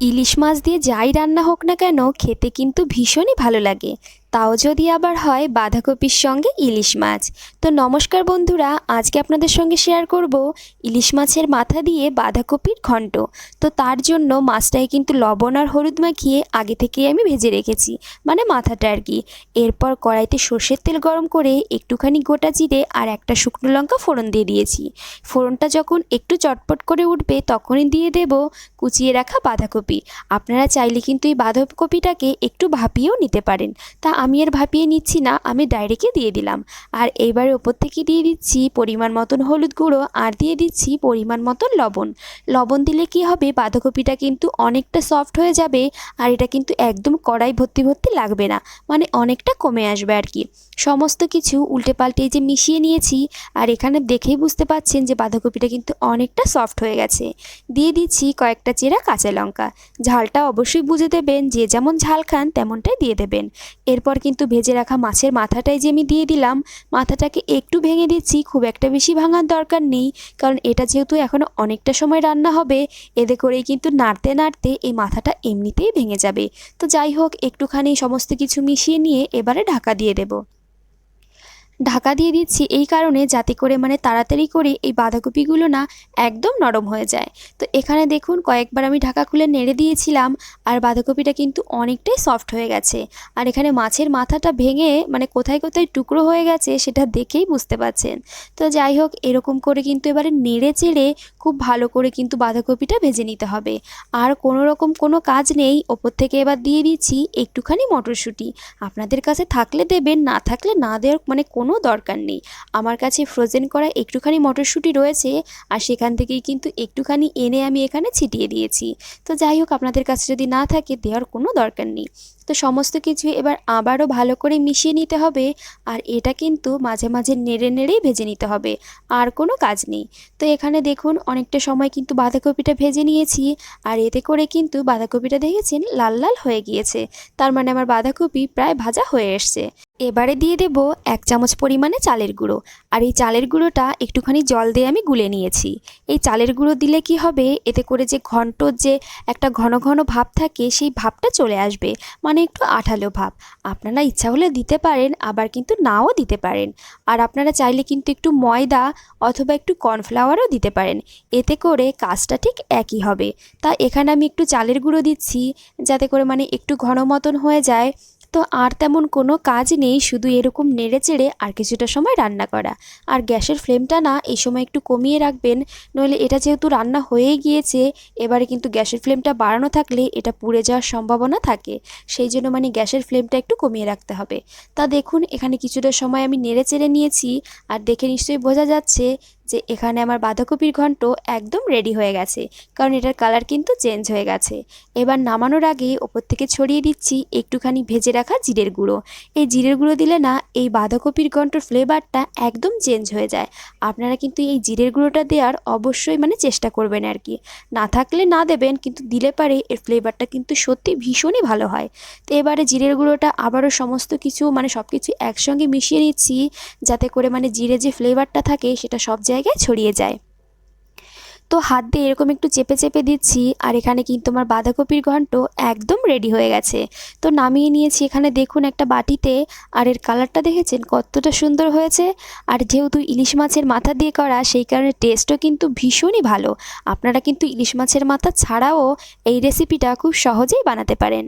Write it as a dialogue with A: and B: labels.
A: ইলিশ মাছ দিয়ে যাই রান্না হোক না কেন খেতে কিন্তু ভীষণই ভালো লাগে। তাও যদি আবার হয় বাঁধাকপির সঙ্গে ইলিশ মাছ। তো নমস্কার বন্ধুরা, আজকে আপনাদের সঙ্গে শেয়ার করব ইলিশ মাছের মাথা দিয়ে বাঁধাকপির ঘন্ট। তো তার জন্য মাছটাকে কিন্তু লবণ আর হলুদ মাখিয়ে আগে থেকেই আমি ভেজে রেখেছি মানে মাথাটা আর কি। এরপর কড়াইতে সর্ষের তেল গরম করে একটুখানি গোটা জিরে আর একটা শুকনো লঙ্কা ফোড়ন দিয়ে দিয়েছি। ফোড়নটা যখন একটু চটপট করে উঠবে তখনই দিয়ে দেব কুচিয়ে রাখা বাঁধাকপি। আপনারা চাইলে কিন্তু এই বাঁধাকপিটাকে একটু ভাপিয়েও নিতে পারেন। তা আমি আর ভাপিয়ে নিচ্ছি না, আমি ডাইরেক্টই দিয়ে দিলাম। আর এবারে ওপর থেকে দিয়ে দিচ্ছি পরিমাণ মতন হলুদ গুঁড়ো আর দিয়ে দিচ্ছি পরিমাণ মতন লবণ। লবণ দিলে কি হবে, বাঁধাকপিটা কিন্তু অনেকটা সফট হয়ে যাবে আর এটা কিন্তু একদম কড়াই ভর্তি ভর্তি লাগবে না মানে অনেকটা কমে আসবে আর কি। সমস্ত কিছু উল্টে পাল্টে যে মিশিয়ে নিয়েছি আর এখানে দেখেই বুঝতে পাচ্ছেন যে বাঁধাকপিটা কিন্তু অনেকটা সফট হয়ে গেছে। দিয়ে দিচ্ছি কয়েকটা চেরা কাঁচা লঙ্কা, ঝালটা অবশ্যই বুঝে দেবেন, যে যেমন ঝাল খান তেমনটাই দিয়ে দেবেন। এরপর কিন্তু ভেজে রাখা মাছের মাথাটাই যে আমি দিয়ে দিলাম, মাথাটাকে একটু ভেঙে দিচ্ছি, খুব একটা বেশি ভাঙার দরকার নেই, কারণ এটা যেহেতু এখনও অনেকটা সময় রান্না হবে, এতে করেই কিন্তু নাড়তে নাড়তে এই মাথাটা এমনিতেই ভেঙে যাবে। তো যাই হোক, একটুখানি সমস্ত কিছু মিশিয়ে নিয়ে এবারে ঢাকা দিয়ে দেবো। ঢাকা দিয়ে দিচ্ছি এই কারণে যাতে করে মানে তাড়াতাড়ি করে এই বাঁধাকপিগুলো না একদম নরম হয়ে যায়। তো এখানে দেখুন কয়েকবার আমি ঢাকা খুলে নেড়ে দিয়েছিলাম আর বাঁধাকপিটা কিন্তু অনেকটাই সফট হয়ে গেছে। আর এখানে মাছের মাথাটা ভেঙে মানে কোথায় কোথায় টুকরো হয়ে গেছে সেটা দেখেই বুঝতে পারছেন। তো যাই হোক এরকম করে কিন্তু এবারে নেড়ে চেড়ে খুব ভালো করে কিন্তু বাঁধাকপিটা ভেজে নিতে হবে। আর কোনো রকম কোনো কাজ নেই, ওপর থেকে এবার দিয়ে দিচ্ছি একটুখানি মটরশুঁটি। আপনাদের কাছে থাকলে দেবেন, না থাকলে না দেওয়ার মানে কোনো কোনো দরকার নেই। আমার কাছে ফ্রোজেন করা একটুখানি মটরশুঁটি রয়েছে আর সেখান থেকেই কিন্তু একটুখানি এনে আমি এখানে ছিটিয়ে দিয়েছি। তো যাই হোক, আপনাদের কাছে যদি না থাকে, দেওয়ার কোনো দরকার নেই। তো সমস্ত কিছু এবার আবারও ভালো করে মিশিয়ে নিতে হবে আর এটা কিন্তু মাঝে মাঝে নেড়ে নেড়েই ভেজে নিতে হবে, আর কোনো কাজ নেই। তো এখানে দেখুন অনেকটা সময় কিন্তু বাঁধাকপিটা ভেজে নিয়েছি, আর এতে করে কিন্তু বাঁধাকপিটা দেখেছেন লাল লাল হয়ে গিয়েছে, তার মানে আমার বাঁধাকপি প্রায় ভাজা হয়ে এসছে। এবারে দিয়ে দেব এক চামচ পরিমাণে চালের গুঁড়ো, আর এই চালের গুঁড়োটা একটুখানি জল দিয়ে আমি গুলে নিয়েছি। এই চালের গুঁড়ো দিলে কি হবে? এতে করে যে ঘন্টর যে একটা ঘন ঘন ভাব থাকে, সেই ভাবটা চলে আসবে। মানে একটু আঠালো ভাব। আপনারা ইচ্ছা হলে দিতে পারেন, আবার কিন্তু নাও দিতে পারেন। আর আপনারা চাইলে কিন্তু একটু ময়দা অথবা একটু কর্নফ্লাওয়ারও দিতে পারেন। এতে করে কাজটা ঠিক একই হবে। তা এখানে আমি একটু চালের গুঁড়ো দিচ্ছি, যাতে করে মানে একটু ঘন মতন হয়ে যায়। তো আর তেমন কোনো কাজ নেই, শুধু এরকম নেড়ে চেড়ে আর কিছুটা সময় রান্না করা। আর গ্যাসের ফ্লেমটা না, এই সময় একটু কমিয়ে রাখবেন, নইলে এটা যেহেতু রান্না হয়ে গিয়েছে, এবারে কিন্তু গ্যাসের ফ্লেমটা বাড়ানো থাকলে এটা পুড়ে যাওয়ার সম্ভাবনা থাকে। সেই জন্য মানে গ্যাসের ফ্লেমটা একটু কমিয়ে রাখতে হবে। তা দেখুন, এখানে কিছুটা সময় আমি নেড়ে চেড়ে নিয়েছি, আর দেখে নিশ্চয়ই বোঝা যাচ্ছে যে এখানে আমার বাঁধাকপির ঘন্ট একদম রেডি হয়ে গেছে, কারণ এটার কালার কিন্তু চেঞ্জ হয়ে গেছে। এবার নামানোর আগে ওপর থেকে ছড়িয়ে দিচ্ছি একটুখানি ভেজে রাখা জিরের গুঁড়ো। এই জিরের গুঁড়ো দিলে না, এই বাঁধাকপির ঘন্টর ফ্লেভারটা একদম চেঞ্জ হয়ে যায়। আপনারা কিন্তু এই জিরের গুঁড়োটা দেওয়ার অবশ্যই মানে চেষ্টা করবেন আর কি। না থাকলে না দেবেন, কিন্তু দিলে পারে এর ফ্লেভারটা কিন্তু সত্যি ভীষণই ভালো হয়। তো এবারে জিরের গুঁড়োটা আবারও সমস্ত কিছু মানে সব কিছু একসঙ্গে মিশিয়ে নিচ্ছি, যাতে করে মানে জিরে যে ফ্লেভারটা থাকে সেটা সব জায়গায় ছড়িয়ে যায়। তো হাত দিয়ে এরকম একটু চেপে চেপে দিচ্ছি আর এখানে কিন্তু আমার বাঁধাকপির ঘন্ট একদম রেডি হয়ে গেছে। তো নামিয়ে নিয়েছি এখানে দেখুন একটা বাটিতে আর এর কালারটা দেখেছেন? কতটা সুন্দর হয়েছে। আর যেহেতু ইলিশ মাছের মাথা দিয়ে করা, সেই কারণে টেস্টও কিন্তু ভীষণই ভালো। আপনারা কিন্তু ইলিশ মাছের মাথা ছাড়াও এই রেসিপিটা খুব সহজেই বানাতে পারেন।